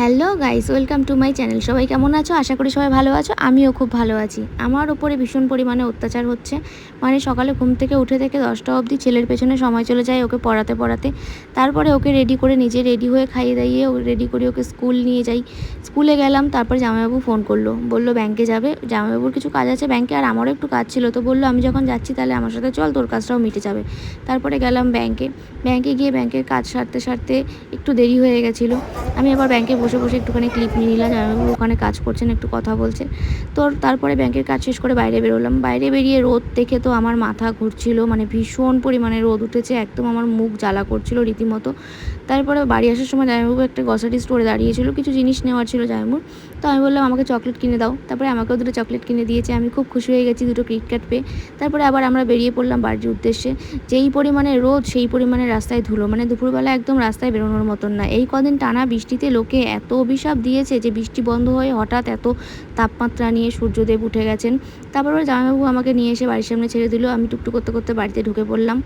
Hello guys, welcome to my channel. সবাই কেমন আছো? আশা করি সবাই ভালো আছো, আমিও খুব ভালো আছি। আমার ওপরে ভীষণ পরিমাণে অত্যাচার হচ্ছে। মানে সকালে ঘুম থেকে উঠে থেকে দশটা অবধি ছেলের পেছনে সময় চলে যায় ওকে পড়াতে পড়াতে। তারপরে ওকে রেডি করে নিজে রেডি হয়ে খাইয়ে দাইয়ে ও রেডি করে ওকে স্কুল নিয়ে যাই। স্কুলে গেলাম, তারপর জামাইবাবু ফোন করল। বলল ব্যাংকে যাবে? জামাইবাবুর কিছু কাজ আছে ব্যাংকে আর আমারও একটু কাজ ছিল। তো বলল, আমি যখন যাচ্ছি তাহলে আমার সাথে চল, তোর কাজটাও মিটে যাবে। তারপরে গেলাম ব্যাংকে ব্যাংকে গিয়ে ব্যাংকের কাজ সারতে সারতে একটু দেরি হয়ে গেছিল। আমি আবার ব্যাংকে বসে বসে একটুখানি ক্লিপ নিয়ে নিলাম জামাইবাবু ওখানে কাজ করছেন, একটু কথা বলছে। তো তারপরে ব্যাংকের কাজ শেষ করে বাইরে বেরোলাম। বাইরে বেরিয়ে রোদ দেখে তো আমার মাথা ঘুরছিল মানে ভীষণ পরিমাণে রোদ উঠেছে, একদম আমার মুখ জ্বালা করছিল রীতিমতো। তারপরে বাড়ি আসার সময় জামাইবাবু একটা গ্রসারি স্টোরে দাঁড়িয়েছিল, কিছু জিনিস নেওয়ার ছিল জামাইবাবুর। তো আমি বললাম, আমাকে চকলেট কিনে দাও। তারপরে আমাকেও দুটো চকলেট কিনে দিয়েছে, আমি খুব খুশি হয়ে গেছি দুটো কিটক্যাট পেয়ে। তারপরে আবার আমরা বেরিয়ে পড়লাম বাড়ির উদ্দেশ্যে। যেই পরিমাণে রোদ, সেই পরিমাণে রাস্তায় ধুলো মানে দুপুরবেলা একদম রাস্তায় বেরোনোর মতন না। এই কদিন টানা বৃষ্টিতে লোকে এত অভিশাপ দিয়েছে যে বৃষ্টি বন্ধ হয়ে হঠাৎ এত তাপমাত্রা নিয়ে সূর্যদেব উঠে গেছেন। তারপর জামাইবাবু আমাকে নিয়ে এসে বাড়ির সামনে ছেড়ে দিল। আমি টুকটুক করতে করতে বাড়িতে ঢুকে পড়লাম।